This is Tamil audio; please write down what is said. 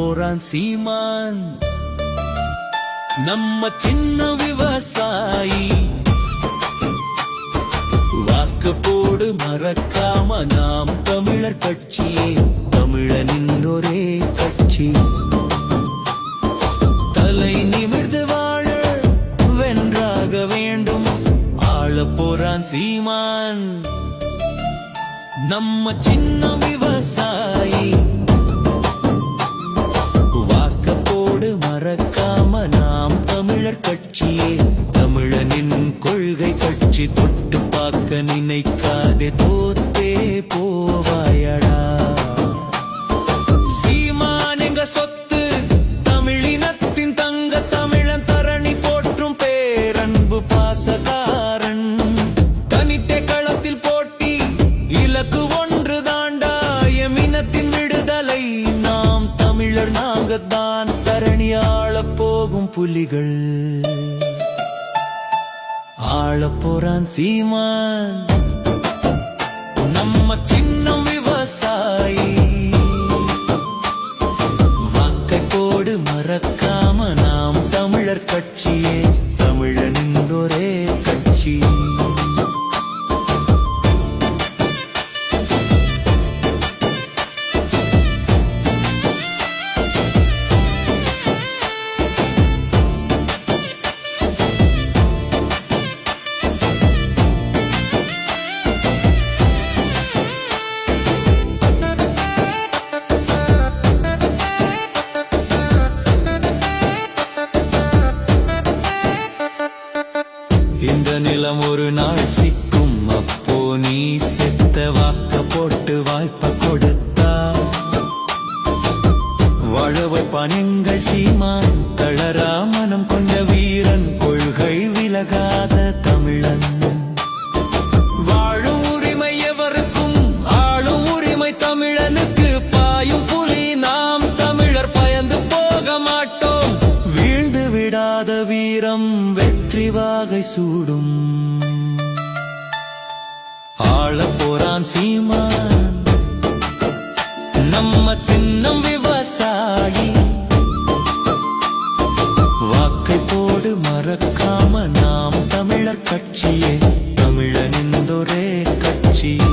போறான் சீமான். நம்ம சின்ன விவசாயி. வாக்கு போடு மறக்காம நாம் தமிழர் கட்சி. தமிழனின் ஒரே கட்சி. தலை நிமிர்ந்து வாழ வென்றாக வேண்டும். ஆள போறான் சீமான். நம்ம சின்ன விவசாயி. காக்க நினைக்காதே தோத்தே போவாயடா. சீமான் எங்க சொத்து தமிழினத்தின் தங்க தமிழன் தரணி போற்றும் பேரன்பு பாசகாரன். தனித்தே களத்தில் போட்டி இலக்கு ஒன்று தாண்டா எமினத்தின் விடுதலை. நாம் தமிழர் நாங்கத்தான் தரணி ஆளப் போகும் புலிகள். ஆளப் போறான் சீமான். நம்ம சின்னம் விவசாயி. வாக்கை போடு மறக்காம நாம் தமிழர் கட்சியே. வாழ வைப்பான் எங்கள் சீமான் தளரா மனம் கொண்ட வீரன் கொள்கை விலகாத தமிழன். வாழும் உரிமை எவருக்கும் ஆளும் உரிமை தமிழனுக்கு பாயும் புலி நாம் தமிழர் பயந்து போக மாட்டோம். வீழ்ந்து விடாத சூடும். ஆள போறான் சீமான். நம்ம சின்னம் தமிழனிந்தொரே கட்சி.